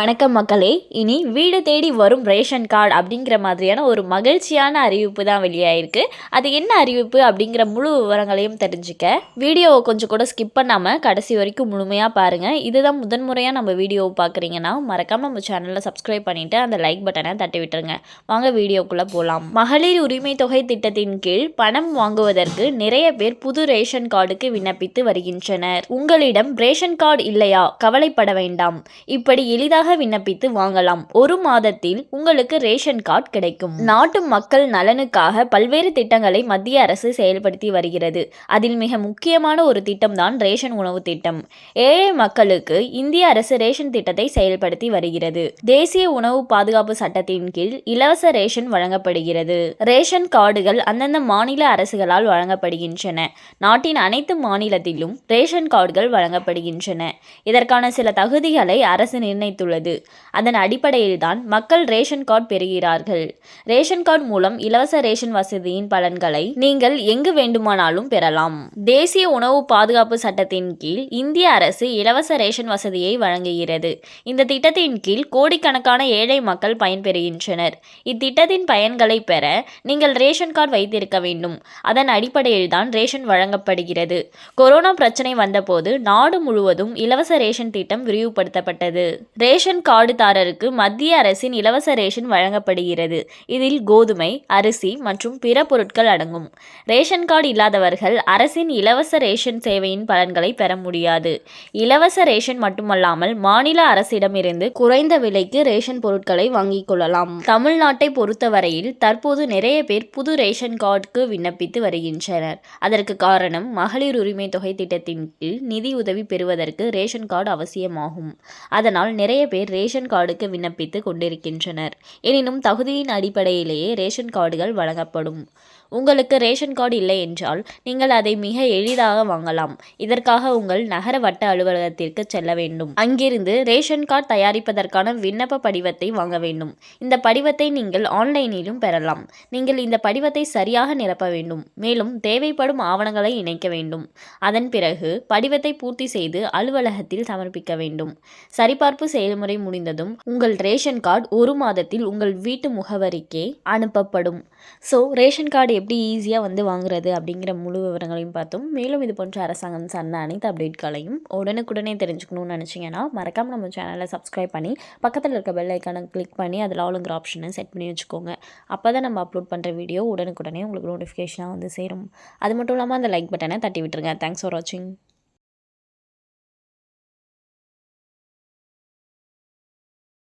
வணக்கம் மக்களே. இனி வீடு தேடி வரும் ரேஷன் கார்டு அப்படிங்கிற மாதிரியான ஒரு மகிழ்ச்சியான அறிவிப்பு தான் வெளியாயிருக்கு. அது என்ன அறிவிப்பு அப்படிங்கிற முழு விவரங்களையும் தெரிஞ்சுக்க வீடியோவை கொஞ்சம் கூட ஸ்கிப் பண்ணாமல் கடைசி வரைக்கும் முழுமையாக பாருங்கள் இதுதான் முதன்முறையாக நம்ம வீடியோவை பார்க்குறீங்கன்னா மறக்காமல் நம்ம சேனலில் சப்ஸ்கிரைப் பண்ணிவிட்டு அந்த லைக் பட்டனை தட்டி விட்டுருங்க. வாங்க வீடியோக்குள்ளே போகலாம் மகளிர் உரிமை தொகை திட்டத்தின் கீழ் பணம் வாங்குவதற்கு நிறைய பேர் புது ரேஷன் கார்டுக்கு விண்ணப்பித்து வருகின்றனர். உங்களிடம் ரேஷன் கார்டு இல்லையா? கவலைப்பட வேண்டாம். இப்படி எளிதாக விண்ணப்பித்து வாங்கலாம். ஒரு மாதத்தில் உங்களுக்கு ரேஷன் கார்டு கிடைக்கும். நாட்டு மக்கள் நலனுக்காக பல்வேறு திட்டங்களை மத்திய அரசு செயல்படுத்தி வருகிறது. அதில் மிக முக்கியமான ஒரு திட்டம் தான் ரேஷன் உணவு திட்டம். ஏழை மக்களுக்கு இந்திய அரசு ரேஷன் திட்டத்தை செயல்படுத்தி வருகிறது. தேசிய உணவு பாதுகாப்பு சட்டத்தின் கீழ் இலவச ரேஷன் வழங்கப்படுகிறது. ரேஷன் கார்டுகள் அந்தந்த மாநில அரசுகளால் வழங்கப்படுகின்றன. நாட்டின் அனைத்து மாநிலத்திலும் ரேஷன் கார்டுகள் வழங்கப்படுகின்றன. இதற்கான சில தகுதிகளை அரசு நிர்ணயித்துள்ளது. உள்ளது. அதன் அடிப்படையில் தான் மக்கள் ரேஷன் கார்டு பெறுகிறார்கள். ரேஷன் கார்டு மூலம் இலவச ரேஷன் வசதியின் பலன்களை நீங்கள் எங்கு வேண்டுமானாலும் பெறலாம். தேசிய உணவு பாதுகாப்பு சட்டத்தின் கீழ் இந்திய அரசு இலவச ரேஷன் வசதியை வழங்குகிறது. இந்த திட்டத்தின் கீழ் கோடிக்கணக்கான ஏழை மக்கள் பயன்பெறுகின்றனர். இத்திட்டத்தின் பயன்களை பெற நீங்கள் ரேஷன் கார்டு வைத்திருக்க வேண்டும். அதன் அடிப்படையில் தான் ரேஷன் வழங்கப்படுகிறது. கொரோனா பிரச்சனை வந்தபோது நாடு முழுவதும் இலவச ரேஷன் திட்டம் விரிவுபடுத்தப்பட்டது. ரேஷன் ரேஷன் கார்டுதாரருக்கு மத்திய அரசின் இலவச ரேஷன் வழங்கப்படுகிறது. இதில் கோதுமை அரிசி மற்றும் பிற பொருட்கள் அடங்கும். ரேஷன் கார்டு இல்லாதவர்கள் அரசின் இலவச ரேஷன் சேவையின் பலன்களை பெற முடியாது. இலவச ரேஷன் மட்டுமல்லாமல் மாநில அரசிடமிருந்து குறைந்த விலைக்கு ரேஷன் பொருட்களை வாங்கிக் கொள்ளலாம். தமிழ்நாட்டை பொறுத்தவரையில் தற்போது நிறைய பேர் புது ரேஷன் கார்டுக்கு விண்ணப்பித்து வருகின்றனர். அதற்கு காரணம் மகளிர் உரிமை தொகை திட்டத்தின் கீழ் நிதி உதவி பெறுவதற்கு ரேஷன் கார்டு அவசியமாகும். அதனால் நிறைய பேர் ரேஷன் கார்டுக்கு விண்ணப்பித்து கொண்டிருக்கின்றனர். எனினும் தகுதியின் அடிப்படையிலேயே ரேஷன் கார்டுகள் வழங்கப்படும். உங்களுக்கு ரேஷன் கார்டு இல்லை என்றால் நீங்கள் அதை மிக எளிதாக வாங்கலாம். இதற்காக உங்கள் நகர வட்ட அலுவலகத்திற்கு செல்ல வேண்டும். அங்கிருந்து ரேஷன் கார்டு தயாரிப்பதற்கான விண்ணப்ப படிவத்தை வாங்க வேண்டும். இந்த படிவத்தை நீங்கள் ஆன்லைனிலும் பெறலாம். நீங்கள் இந்த படிவத்தை சரியாக நிரப்ப வேண்டும். மேலும் தேவைப்படும் ஆவணங்களை இணைக்க வேண்டும். அதன் பிறகு படிவத்தை பூர்த்தி செய்து அலுவலகத்தில் சமர்ப்பிக்க வேண்டும். சரிபார்ப்பு செயல்முறை முடிந்ததும் உங்கள் ரேஷன் கார்டு ஒரு மாதத்தில் உங்கள் வீட்டு முகவரிக்கே அனுப்பப்படும். ஸோ ரேஷன் கார்டு எப்படி ஈஸியாக வந்து வாங்குறது அப்படிங்கிற முழு விவரங்களையும் பார்த்தோம். மேலும் இது போன்ற அரசாங்கம் சார்ந்த அனைத்து அப்டேட்களையும் உடனுக்குடனே தெரிஞ்சுக்கணும்னு நினச்சிங்கன்னா மறக்காமல் நம்ம சேனலை சப்ஸ்கிரைப் பண்ணி பக்கத்தில் இருக்க பெல் ஐக்கானை கிளிக் பண்ணி அதில் ஆளுங்கிற ஆப்ஷனை செட் பண்ணி வச்சுக்கோங்க. அப்போ தான் நம்ம அப்லோட் பண்ணுற வீடியோ உடனுக்குடனே உங்களுக்கு நோட்டிஃபிகேஷனாக வந்து சேரும். அது மட்டும் இல்லாமல் அந்த லைக் பட்டனை தட்டி விட்டுருங்க. தேங்க்ஸ் ஃபார் வாட்சிங்